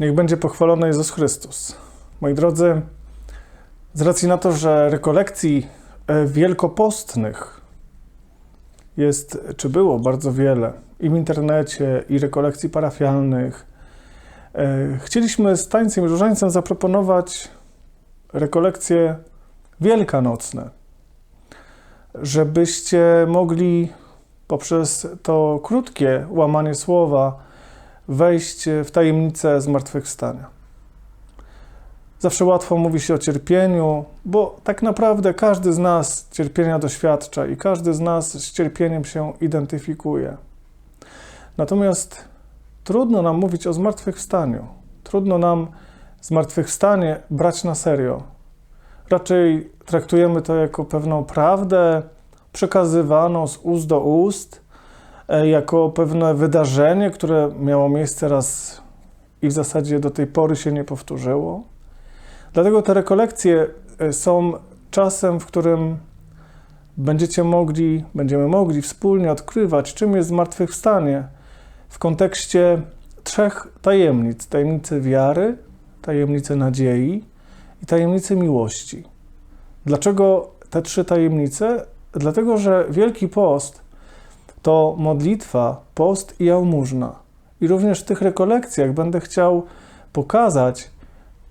Niech będzie pochwalony Jezus Chrystus. Moi drodzy, z racji na to, że rekolekcji e, wielkopostnych jest, czy było bardzo wiele i w internecie, i rekolekcji parafialnych, e, chcieliśmy z Tańcem i Różańcem zaproponować rekolekcje wielkanocne, żebyście mogli poprzez to krótkie łamanie słowa wejść w tajemnicę zmartwychwstania. Zawsze łatwo mówi się o cierpieniu, bo tak naprawdę każdy z nas cierpienia doświadcza i każdy z nas z cierpieniem się identyfikuje. Natomiast trudno nam mówić o zmartwychwstaniu. Trudno nam zmartwychwstanie brać na serio. Raczej traktujemy to jako pewną prawdę przekazywaną z ust do ust, jako pewne wydarzenie, które miało miejsce raz i w zasadzie do tej pory się nie powtórzyło. Dlatego te rekolekcje e, są czasem, w którym będziecie mogli, będziemy mogli wspólnie odkrywać, czym jest zmartwychwstanie w kontekście trzech tajemnic: tajemnicy wiary, tajemnicy nadziei i tajemnicy miłości. Dlaczego te trzy tajemnice? Dlatego, że Wielki Post to modlitwa, post i jałmużna. I również w tych rekolekcjach będę chciał pokazać,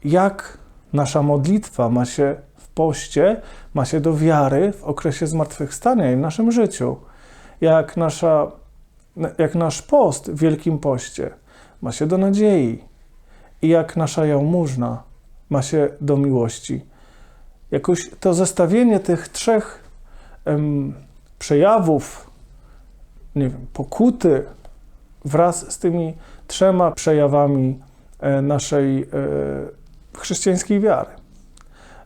jak nasza modlitwa ma się w poście, ma się do wiary w okresie zmartwychwstania i w naszym życiu. Jak, nasza, jak nasz post w Wielkim Poście ma się do nadziei i jak nasza jałmużna ma się do miłości. Jakoś to zestawienie tych trzech em, przejawów, nie wiem, pokuty wraz z tymi trzema przejawami e, naszej e, chrześcijańskiej wiary.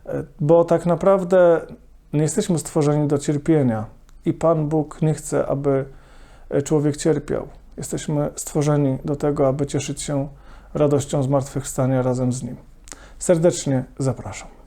E, Bo tak naprawdę nie jesteśmy stworzeni do cierpienia i Pan Bóg nie chce, aby człowiek cierpiał. Jesteśmy stworzeni do tego, aby cieszyć się radością zmartwychwstania razem z Nim. Serdecznie zapraszam.